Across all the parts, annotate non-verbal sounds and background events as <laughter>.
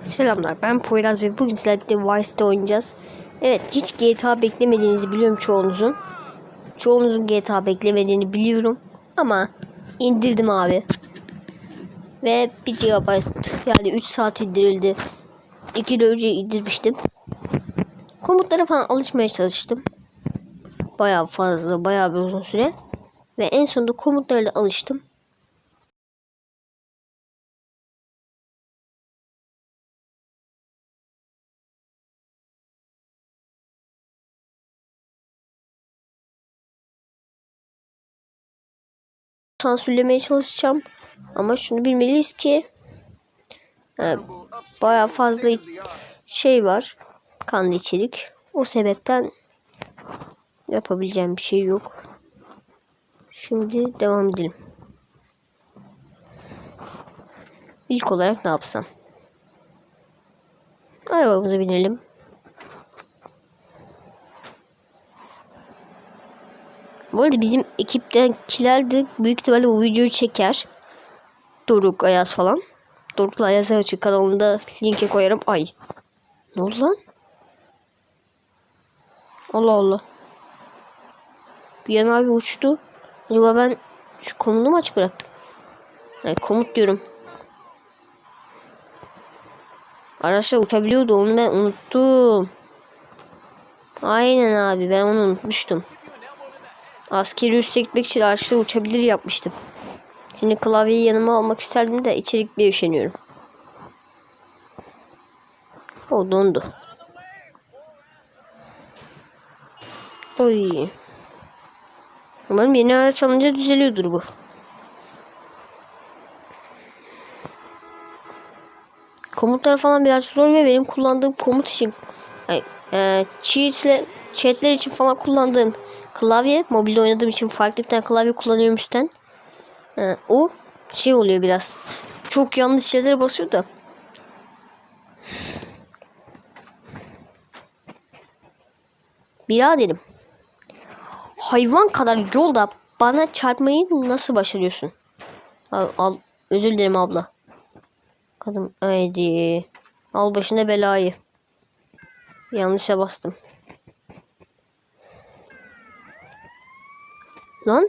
Selamlar ben Poyraz ve bugün sizlerle birlikte Vice'de oynayacağız. Evet hiç GTA beklemediğinizi biliyorum çoğunuzun. Çoğunuzun GTA beklemediğini biliyorum. Ama indirdim abi. Ve 1 GB yani 3 saat indirildi. 2 yıl önce indirmiştim. Komutlara falan alışmaya çalıştım. Bayağı fazla bayağı bir uzun süre. Ve en sonunda komutlarla alıştım. Sansürlemeye çalışacağım. Ama şunu bilmeliyiz ki e, baya fazla şey var. Kanlı içerik. O sebepten yapabileceğim bir şey yok. Şimdi devam edelim. İlk olarak ne yapsam? Arabamıza binelim. Bu arada bizim ekipten kiler de büyük ihtimalle bu videoyu çeker. Doruk, Ayaz falan. Doruk'la Ayaz'a açık kanalında linke koyarım. Ay. Ne oldu lan? Allah Allah. Bir yana abi uçtu. Acaba ben şu komutu mu açık bıraktım? Yani komut diyorum. Araçlar uçabiliyordu onu ben unuttum. Aynen abi ben onu unutmuştum. Askeri üste gitmek için araçla uçabilir yapmıştım. Şimdi klavyeyi yanıma almak isterdim de içerik bir üşeniyorum. O dondu. Oy. Umarım yeni araç alınca düzeliyordur bu. Komutlar falan biraz zor ve benim kullandığım komut için ay, e, cheats'le chatler için falan kullandığım klavye mobilde oynadığım için farklı bir tane klavye kullanıyorum üstten. E, o şey oluyor biraz. Çok yanlış şeylere basıyor da. Biraderim. Hayvan kadar yolda bana çarpmayı nasıl başarıyorsun? Al, al özür dilerim abla. Kadın haydi. Al başına belayı. Yanlışa bastım. Lan.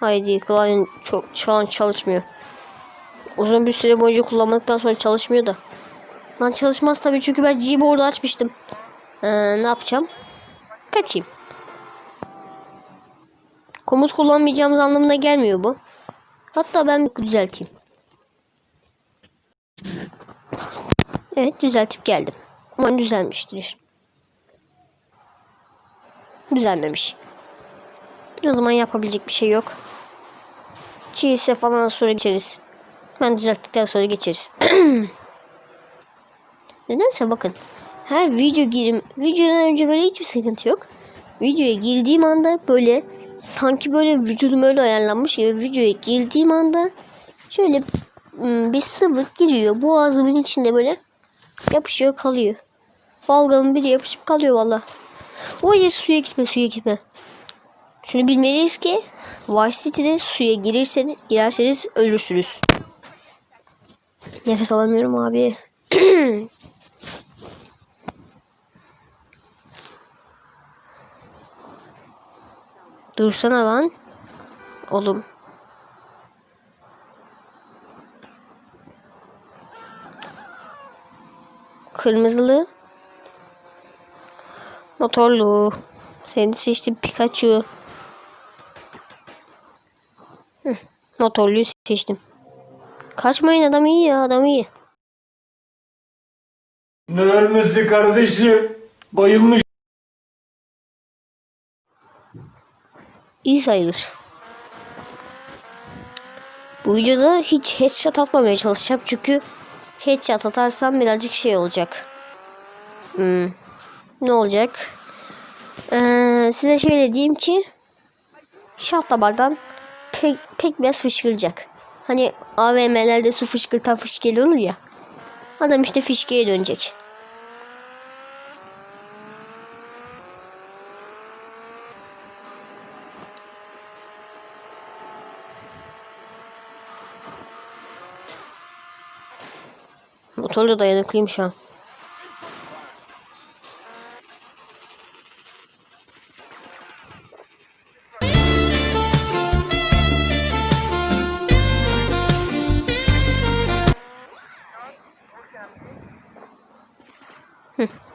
Haydi klavyen çok şu an çalışmıyor. Uzun bir süre boyunca kullanmadıktan sonra çalışmıyor da. Lan çalışmaz tabii çünkü ben Gboard'u açmıştım. Ee, ne yapacağım? Kaçayım. Komut kullanmayacağımız anlamına gelmiyor bu. Hatta ben düzelteyim. Evet düzeltip geldim. Umarım düzelmiştir. Düzelmemiş. O zaman yapabilecek bir şey yok. Çiğ falan sonra geçeriz. Ben düzelttikten sonra geçeriz. <clears throat> Nedense bakın. Her video girim videodan önce böyle hiçbir sıkıntı yok. Videoya girdiğim anda böyle sanki böyle vücudum öyle ayarlanmış gibi videoya girdiğim anda şöyle ım, bir sıvı giriyor. Boğazımın içinde böyle yapışıyor kalıyor. Balgamın biri yapışıp kalıyor valla. O ya suya gitme suya gitme. Şunu bilmeliyiz ki Vice City'de suya girirseniz girerseniz ölürsünüz. Nefes alamıyorum abi. <clears throat> Dursana lan. Oğlum. Kırmızılı. Motorlu. Seni seçtim Pikachu. Motorluyu seçtim. Kaçmayın adam iyi ya adam iyi. Ne ölmesi kardeşim? Bayılmış. İyi sayılır. Bu videoda hiç headshot atmamaya çalışacağım çünkü headshot atarsam birazcık şey olacak. Hmm, ne olacak? Ee, size şöyle diyeyim ki şah tabandan pek, pek biraz fışkıracak. Hani AVM'lerde su fışkırtan fışkeli olur ya. Adam işte fişkeye dönecek. Motor da dayanıklıymış ha. Hı,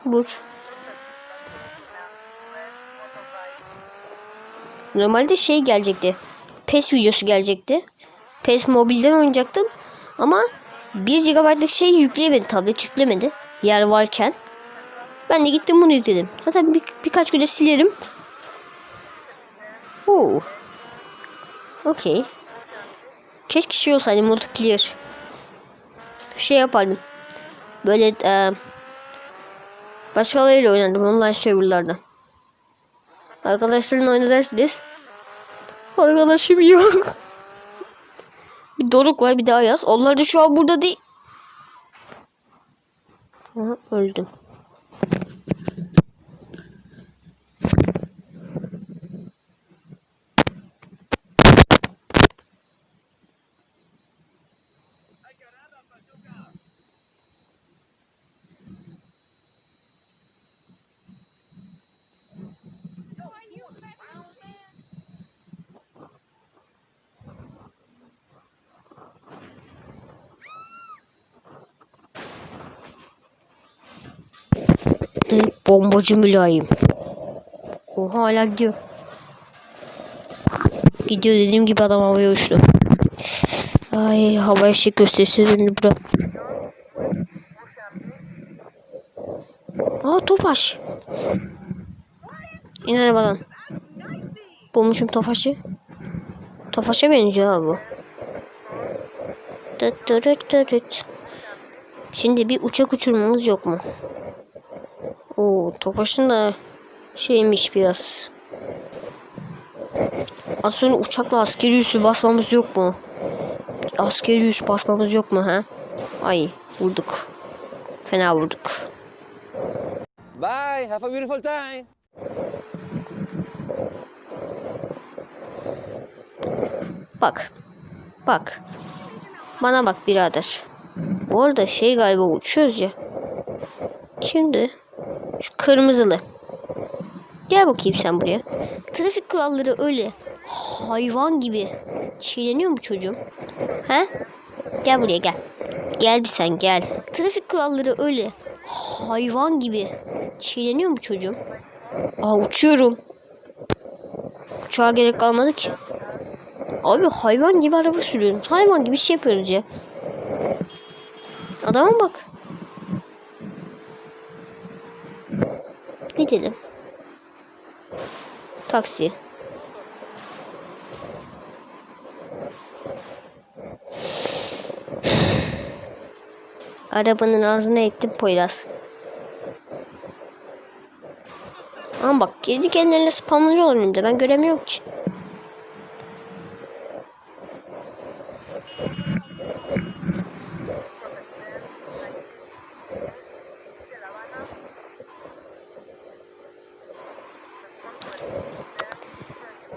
vur. Normalde şey gelecekti. PES videosu gelecekti. PES mobilden oynayacaktım. Ama 1 GB'lık şey yükleyemedi. Tablet yüklemedi. Yer varken. Ben de gittim bunu yükledim. Zaten bir, birkaç günde silerim. Oo. Okey. Keşke şey olsaydı multiplayer. Şey yapardım. Böyle e, başkalarıyla oynardım online serverlarda. Arkadaşlarımla oynadınız. Arkadaşım yok. <laughs> Bir Doruk var bir daha yaz. Onlar da şu an burada değil. Aha, öldüm. Bombacı mülayim. O hala gidiyor. Gidiyor dediğim gibi adam havaya uçtu. Ay havaya şey gösterisi döndü bura. Aa Tofaş. İn arabadan. Bulmuşum Tofaş'ı. Tofaş'a benziyor abi bu. Şimdi bir uçak uçurmamız yok mu? Oo, Tofaş'ın da şeymiş biraz. Az sonra uçakla askeri üssü basmamız yok mu? Askeri üs basmamız yok mu ha? Ay vurduk. Fena vurduk. Bye. Have a beautiful time. Bak. Bak. Bana bak birader. Bu arada şey galiba uçuyoruz ya. Şimdi şu kırmızılı. Gel bakayım sen buraya. Trafik kuralları öyle hayvan gibi çiğneniyor mu çocuğum? He? Gel buraya gel. Gel bir sen gel. Trafik kuralları öyle hayvan gibi çiğneniyor mu çocuğum? Aa uçuyorum. Uçağa gerek kalmadı ki. Abi hayvan gibi araba sürüyoruz. Hayvan gibi şey yapıyoruz ya. Adama bak. Gidelim. Taksi. Arabanın ağzına ettim Poyraz. Ama bak kedi kendilerine spamlanıyorlar önümde. Ben göremiyorum ki.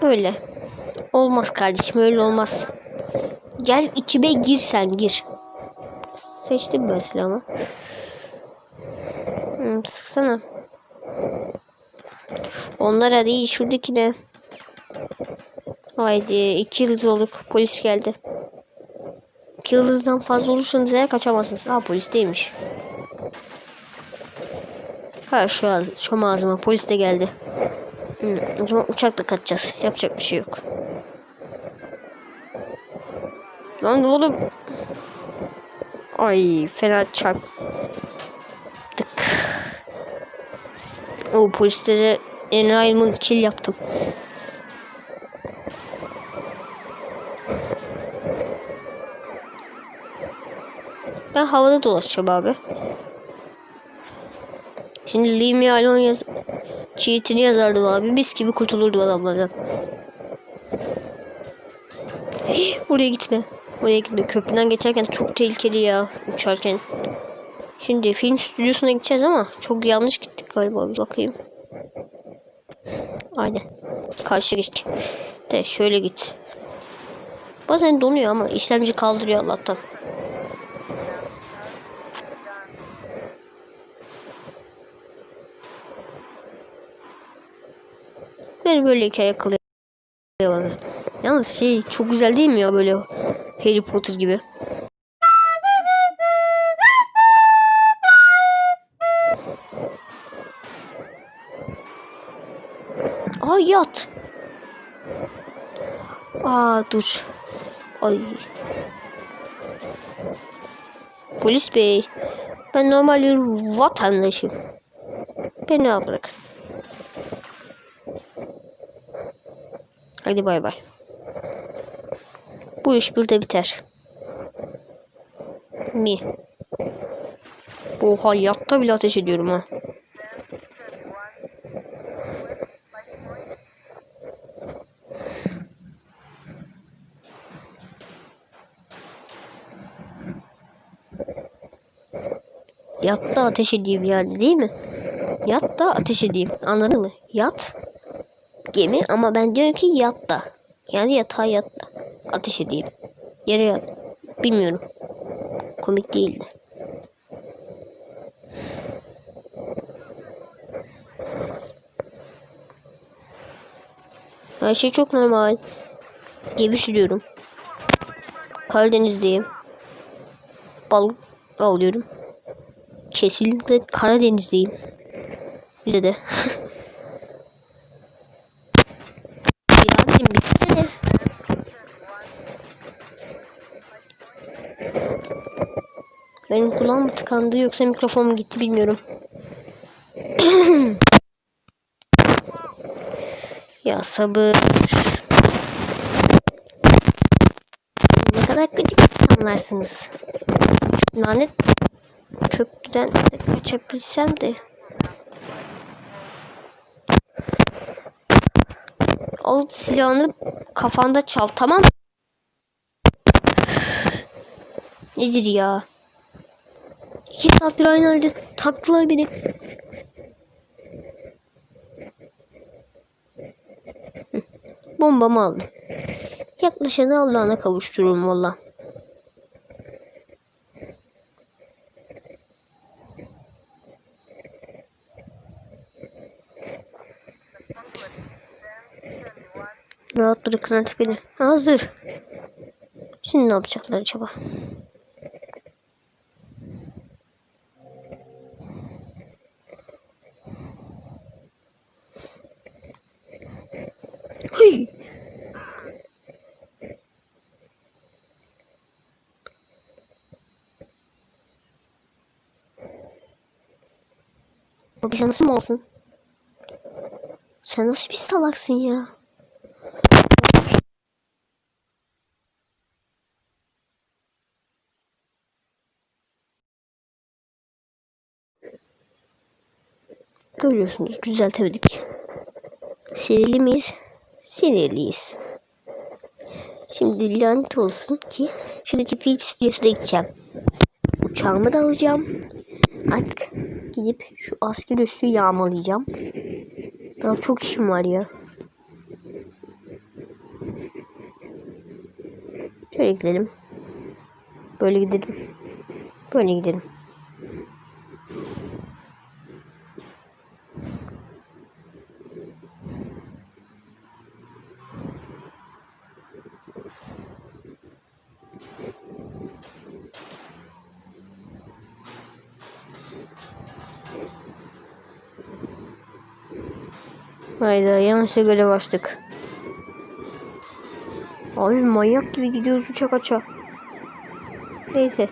Böyle. Olmaz kardeşim öyle olmaz. Gel içime gir sen gir. Seçtim ben silahımı. Hmm, sıksana. Onlara değil şuradaki de. Haydi iki yıldız olduk. Polis geldi. İki yıldızdan fazla olursanız eğer kaçamazsınız. Ha polis değilmiş. Ha şu ağzı, şu ağzıma polis de geldi. Hmm, o zaman uçakla kaçacağız. Yapacak bir şey yok. Lan oğlum. Ay fena çarptık. O polislere Enrayman kill yaptım. Ben havada dolaşacağım abi. Şimdi Leave Me Alone cheat'ini yazardım abi. Mis gibi kurtulurdu adamlardan. Oraya gitme. Oraya gitme. Köprüden geçerken çok tehlikeli ya. Uçarken. Şimdi film stüdyosuna gideceğiz ama çok yanlış gittik galiba. Bir bakayım. Aynen. Karşı geçtik. De şöyle git. Bazen donuyor ama işlemci kaldırıyor Allah'tan. Beni böyle hikaye bana. Yalnız şey çok güzel değil mi ya böyle Harry Potter gibi. Aa yat. Aa dur. Ay. Polis bey. Ben normal bir vatandaşım. Beni bırakın. Hadi bay bay. Bu iş burada biter. Mi? Bu hayatta bile ateş ediyorum ha. Yatta ateş edeyim yani değil mi? Yatta ateş edeyim. Anladın mı? Yat gemi ama ben diyorum ki yatta. Yani yatağa yatta. Ateş edeyim. Yere yat. Bilmiyorum. Komik değildi. Her şey çok normal. Gemi sürüyorum. Karadeniz'deyim. Balık avlıyorum. Kesinlikle Karadeniz'deyim. Bize de. <laughs> Biraderim bitsene. Benim kulağım mı tıkandı yoksa mikrofon mu gitti bilmiyorum. <clears throat> ya sabır. Ne kadar gıcık insanlarsınız. Lanet köprüden de kaçabilsem de. Al silahını kafanda çal tamam? Nedir ya? İki saattir aynı halde taktılar beni. Bombamı aldım. Yaklaşanı Allah'ına kavuştururum valla. Rahat bırakın artık beni. Hazır. Şimdi ne yapacaklar acaba? Bu bize nasıl mı olsun? Sen nasıl bir salaksın ya? Görüyorsunuz düzeltemedik. Sinirli miyiz? Sinirliyiz. Şimdi lanet olsun ki şuradaki film stüdyosuna gideceğim. Uçağımı da alacağım. Artık gidip şu asker üssü yağmalayacağım. Daha çok işim var ya. Şöyle gidelim. Böyle gidelim. Böyle gidelim. Hayda yanlışa göre bastık. Abi manyak gibi gidiyoruz uçak aça. Neyse.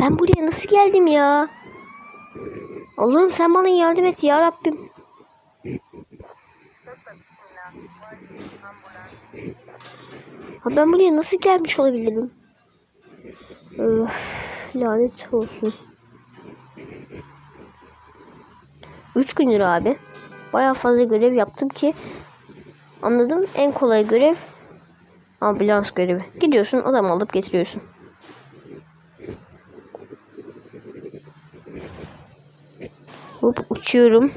Ben buraya nasıl geldim ya? Allah'ım sen bana yardım et ya Rabbim. Ha ben buraya nasıl gelmiş olabilirim? Öf, lanet olsun. Üç gündür abi. Baya fazla görev yaptım ki anladım en kolay görev ambulans görevi. Gidiyorsun adam alıp getiriyorsun. Hop uçuyorum.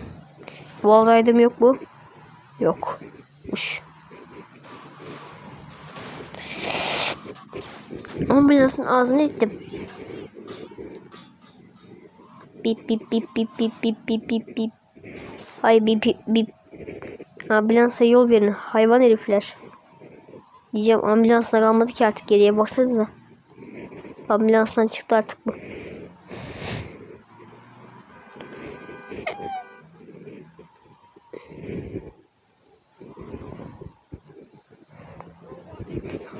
Wallride'ım yok bu. Yok. Uş. Ambulansın ağzını ittim. Bip bip bip bip bip bip bip bip bip. Hay bip bip bip. Ambulansa yol verin hayvan herifler. Diyeceğim ambulansla kalmadı ki artık geriye baksanıza. Ambulansdan çıktı artık bu.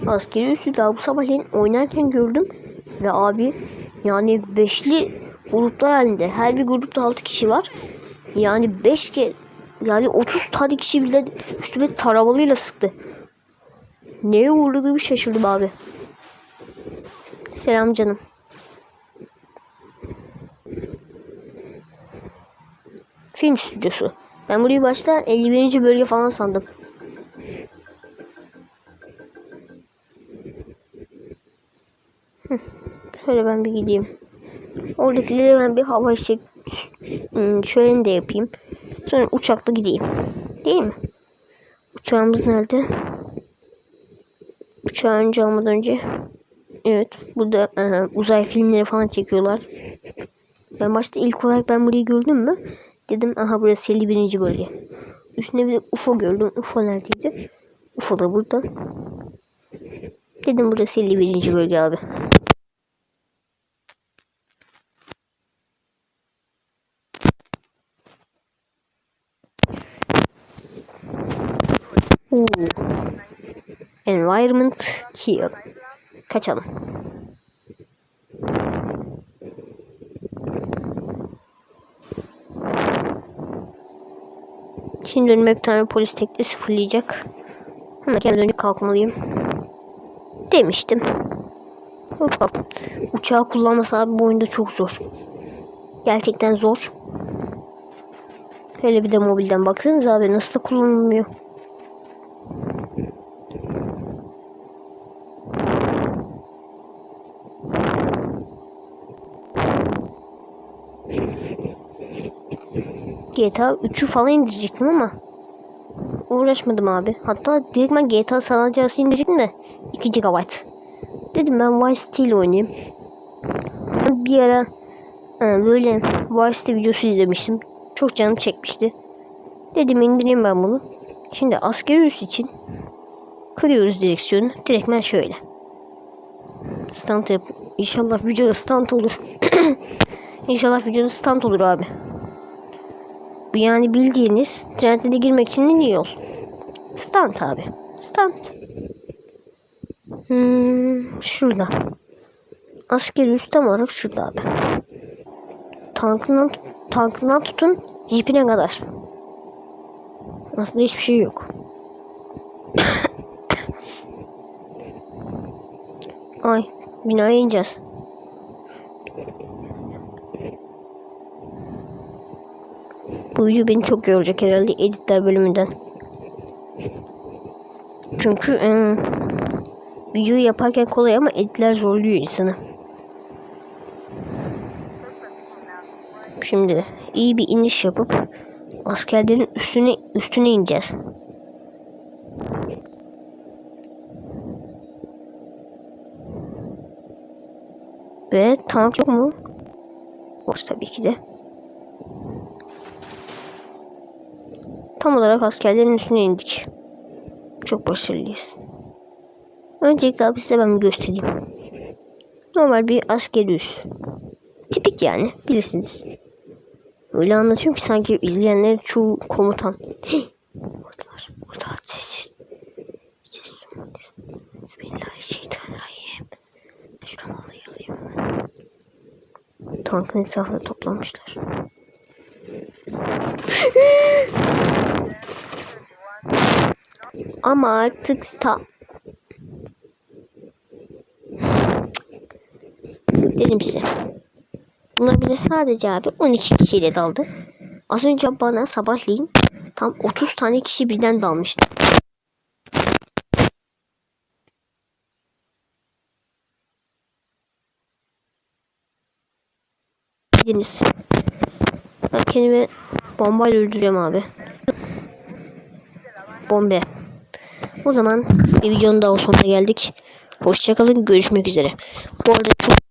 Askeri üssü daha bu sabahleyin oynarken gördüm. Ve abi yani beşli gruplar halinde. Her bir grupta altı kişi var. Yani beş kere yani 30 tane kişi bile üstüme taramalıyla sıktı. Neye uğradığımı şaşırdım abi. Selam canım. Film stüdyosu. Ben burayı başta 51. bölge falan sandım. Şöyle ben bir gideyim. Oradakilere ben bir hava çek hmm, şöyle de yapayım. Sonra uçakla gideyim. Değil mi? Uçağımız nerede? Uçağı önce almadan önce. Evet. Burada e, uzay filmleri falan çekiyorlar. Ben başta ilk olarak ben burayı gördüm mü? Dedim aha burası 51. bölge. Üstüne bir de UFO gördüm. UFO neredeydi? UFO da burada. Dedim burası 51. bölge abi. Oo. Environment kill. Kaçalım. Şimdi önüme bir tane polis tekli sıfırlayacak. Hemen kendime dönüp kalkmalıyım. Demiştim. Hoppa. Uçağı kullanması abi bu oyunda çok zor. Gerçekten zor. Hele bir de mobilden baksanız abi nasıl da kullanılmıyor. GTA 3'ü falan indirecektim ama uğraşmadım abi. Hatta direkt ben GTA San Andreas'ı indirecektim de 2 GB. Dedim ben Vice City oynayayım. Bir ara e, böyle Vice City videosu izlemiştim. Çok canım çekmişti. Dedim indireyim ben bunu. Şimdi askeri üs için kırıyoruz direksiyonu. Direkt ben şöyle. Stunt yap. İnşallah videoda stunt olur. <coughs> İnşallah videoda stunt olur abi. Yani bildiğiniz trendlere girmek için iyi yol. Stunt abi. Stunt. Hmm, şurada. Askeri üst tam olarak şurada abi. Tankından, tankından tutun jipine kadar. Aslında hiçbir şey yok. <coughs> Ay binaya ineceğiz. Bu video beni çok yoracak herhalde editler bölümünden. Çünkü e, videoyu yaparken kolay ama editler zorluyor insanı. Şimdi iyi bir iniş yapıp askerlerin üstüne üstüne ineceğiz. Ve tank yok mu? Var tabii ki de. Tam olarak askerlerin üstüne indik. Çok başarılıyız. Öncelikle abi size ben göstereyim. Normal bir askeri üs. Tipik yani bilirsiniz. Öyle anlatıyorum ki sanki izleyenler çoğu komutan. Hey, oradalar. Orada sessiz. Sessiz. Tankın etrafında toplanmışlar. <laughs> Ama artık ta dedim size. Bunlar bize sadece abi 12 kişiyle daldı. Az önce bana sabahleyin tam 30 tane kişi birden dalmıştı. Bildiniz. Ben kendimi bombayla öldüreceğim abi. Bombe. O zaman bir videonun daha sonuna geldik. Hoşçakalın. Görüşmek üzere. Bu arada çok